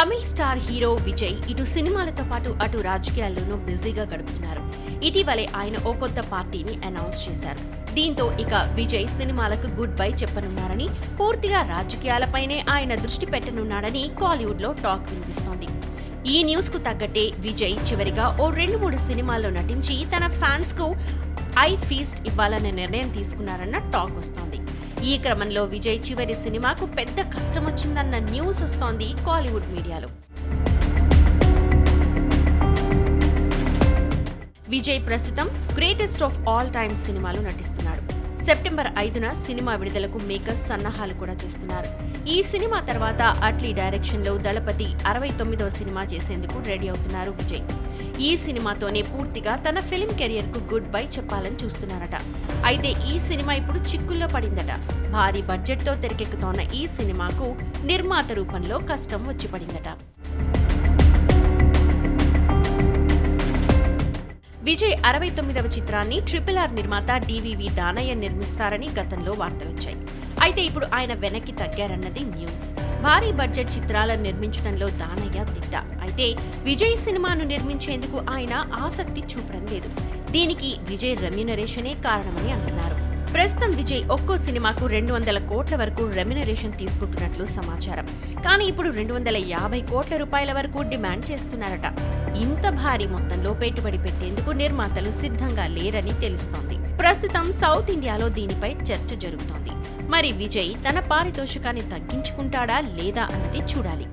Tamil star hero Vijay ఇటు సినిమాలతో పాటు అటు రాజకీయాల్లోనూ బిజీగా గడుపుతున్నారు. ఇటీవలే ఆయన ఓ కొత్త పార్టీని అనౌన్స్ చేశారు. దీంతో ఇక విజయ్ సినిమాలకు గుడ్ బై చెప్పనున్నారని పూర్తిగా రాజకీయాలపైనే ఆయన దృష్టి పెట్టనున్నాడని కాలీవుడ్లో టాక్ వినిపిస్తోంది. ఈ న్యూస్కు తగ్గట్టే విజయ్ చివరిగా ఓ రెండు మూడు సినిమాల్లో నటించి తన ఫ్యాన్స్కు ఐ ఫీస్ట్ ఇవ్వాలనే నిర్ణయం తీసుకున్నారన్న టాక్ వస్తోంది. ఈ క్రమంలో విజయ్ చివరి సినిమాకు పెద్ద కష్టం వచ్చిందన్న న్యూస్ వస్తోంది కాలీవుడ్ మీడియాలో. విజయ్ ప్రస్తుతం గ్రేటెస్ట్ ఆఫ్ ఆల్ టైమ్ సినిమాలో నటిస్తున్నాడు. సెప్టెంబర్ ఐదున సినిమా విడుదలకు మేకర్స్ సన్నాహాలు కూడా చేస్తున్నారు. ఈ సినిమా తర్వాత అట్లీ డైరెక్షన్లో దళపతి అరవై తొమ్మిదవ సినిమా చేసేందుకు రెడీ అవుతున్నారు విజయ్. ఈ సినిమాతోనే పూర్తిగా తన ఫిల్మ్ కెరియర్కు గుడ్ బై చెప్పాలని చూస్తున్నారట. అయితే ఈ సినిమా ఇప్పుడు చిక్కుల్లో పడిందట. భారీ బడ్జెట్తో తెరకెక్కుతోన్న ఈ సినిమాకు నిర్మాత రూపంలో కష్టం వచ్చి పడిందట. విజయ్ అరవై తొమ్మిదవ చిత్రాన్ని ట్రిపుల్ ఆర్ నిర్మాత డివివి దానయ్య నిర్మిస్తారని గతంలో వార్తలొచ్చాయి. అయితే ఇప్పుడు ఆయన వెనక్కి తగ్గారన్నది న్యూస్. భారీ బడ్జెట్ చిత్రాలను నిర్మించడంలో దానయ్య దిట్ట. అయితే విజయ్ సినిమాను నిర్మించేందుకు ఆయన ఆసక్తి చూపడం లేదు. దీనికి విజయ్ రెమ్యునరేషనే కారణమని అంటున్నారు. ప్రస్తుతం విజయ్ ఒక్కో సినిమాకు రెండు వందల కోట్ల వరకు రెమ్యునరేషన్ తీసుకుంటున్నట్లు సమాచారం. కానీ ఇప్పుడు రెండు వందల యాభై కోట్ల రూపాయల వరకు డిమాండ్ చేస్తున్నారట. ఇంత భారీ మొత్తంలో పెట్టుబడి పెట్టేందుకు నిర్మాతలు సిద్ధంగా లేరని తెలుస్తోంది. ప్రస్తుతం సౌత్ ఇండియాలో దీనిపై చర్చ జరుగుతోంది. మరి విజయ్ తన పారితోషికాన్ని తగ్గించుకుంటాడా లేదా అన్నది చూడాలి.